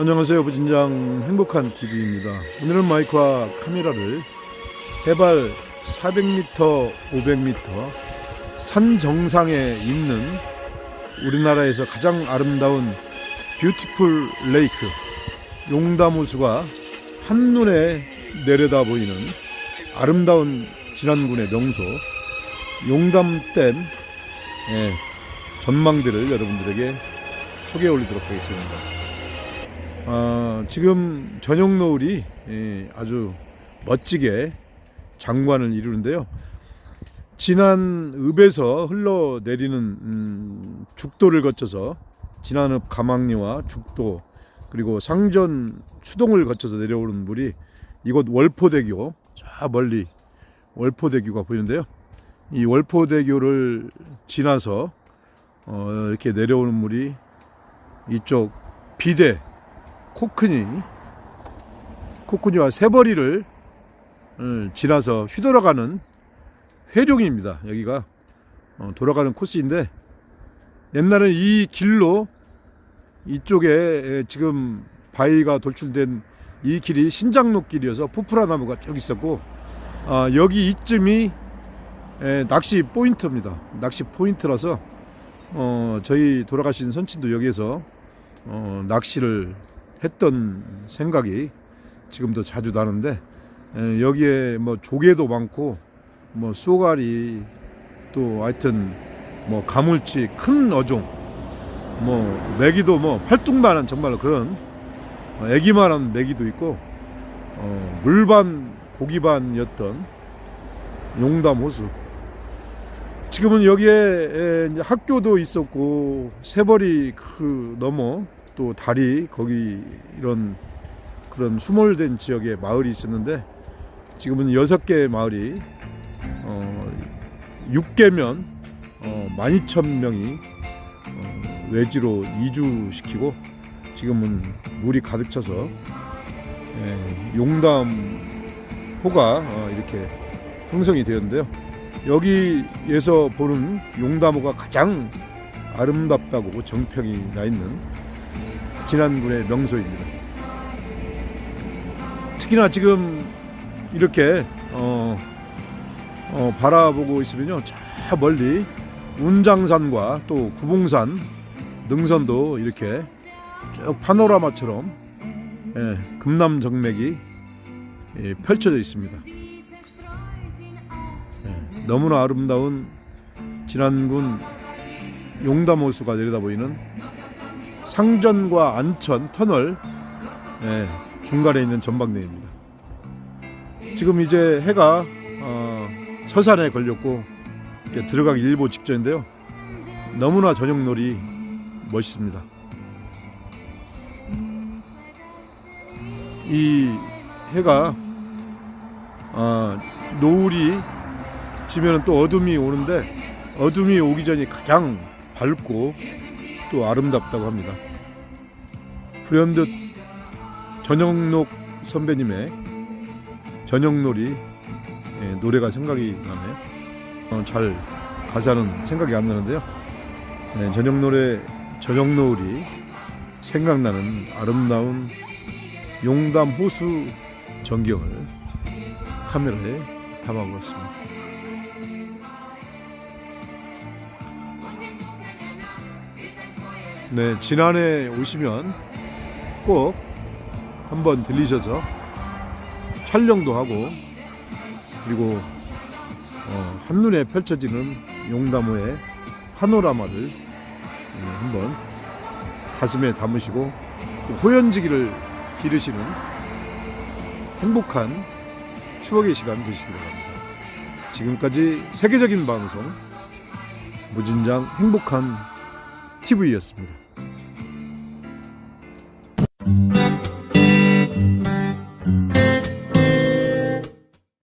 안녕하세요 부진장 행복한 TV입니다. 오늘은 마이크와 카메라를 해발 400m, 500m 산 정상에 있는 우리나라에서 가장 아름다운 뷰티풀 레이크 용담호수가 한눈에 내려다 보이는 아름다운 진안군의 명소 용담댐 의 전망들을 여러분들에게 소개해 올리도록 하겠습니다. 아, 지금 저녁 노을이 예, 아주 멋지게 장관을 이루는데요. 진안 읍에서 흘러내리는 음, 죽도를 거쳐서 진안읍 가망리와 죽도 그리고 상전 수동을 거쳐서 내려오는 물이 이곳 월포대교 저 멀리 월포대교가 보이는데요. 이 월포대교를 지나서 어, 이렇게 내려오는 물이 이쪽 비대 코크니 코크니와 세버리를 어, 지나서 휘돌아가는 회룡입니다. 여기가 어, 돌아가는 코스인데 옛날엔 이 길로 이쪽에 에, 지금 바위가 돌출된 이 길이 신장로 길이어서 포프라 나무가 쭉 있었고 아, 여기 이쯤이 에, 낚시 포인트입니다. 낚시 포인트라서 어, 저희 돌아가신 선친도 여기에서 어, 낚시를 했던 생각이 지금도 자주 나는데 에, 여기에 뭐 조개도 많고 뭐 쏘가리 또 하여튼 뭐 가물치 큰 어종 뭐 메기도 뭐 팔뚝만한 정말로 그런 어, 애기만한 메기도 있고 어, 물반 고기반이었던 용담 호수. 지금은 여기에 학교도 있었고 세벌이 그 넘어 또 다리 거기 이런 그런 수몰된 지역에 마을이 있었는데 지금은 여섯 개의 마을이 어 6개면 어 12,000명이 어, 외지로 이주시키고 지금은 물이 가득 차서 예, 용담 호가 어, 이렇게 형성이 되었는데요. 여기에서 보는 용담호가 가장 아름답다고 정평이 나 있는 진안군의 명소입니다. 특히나 지금 이렇게 어, 어, 바라보고 있으면요, 저 멀리 운장산과 또 구봉산 능선도 이렇게 쭉 파노라마처럼 예, 금남정맥이 예, 펼쳐져 있습니다. 예, 너무나 아름다운 진안군 용담호수가 내려다 보이는 상전과 안천 터널 예, 중간에 있는 전방대입니다. 지금 이제 해가 어, 서산에 걸렸고 들어가기 일보 직전인데요. 너무나 저녁놀이 멋있습니다. 이 해가 아, 노을이 지면 또 어둠이 오는데 어둠이 오기 전이 가장 밝고 또 아름답다고 합니다. 불현듯 전영록 선배님의 저녁놀이 예, 노래가 생각이 나네요. 어, 잘 가사는 생각이 안 나는데요. 네, 저녁 노을이 생각나는 아름다운 용담 호수 전경을 카메라에 담아보았습니다. 네, 지난해 오시면 꼭 한번 들리셔서 촬영도 하고 그리고 어, 한눈에 펼쳐지는 용담호의 파노라마를 음, 한번 가슴에 담으시고 또 호연지기를 기르시는 행복한 추억의 시간 되시기 바랍니다. 지금까지 세계적인 방송 무진장 행복한 TV였습니다.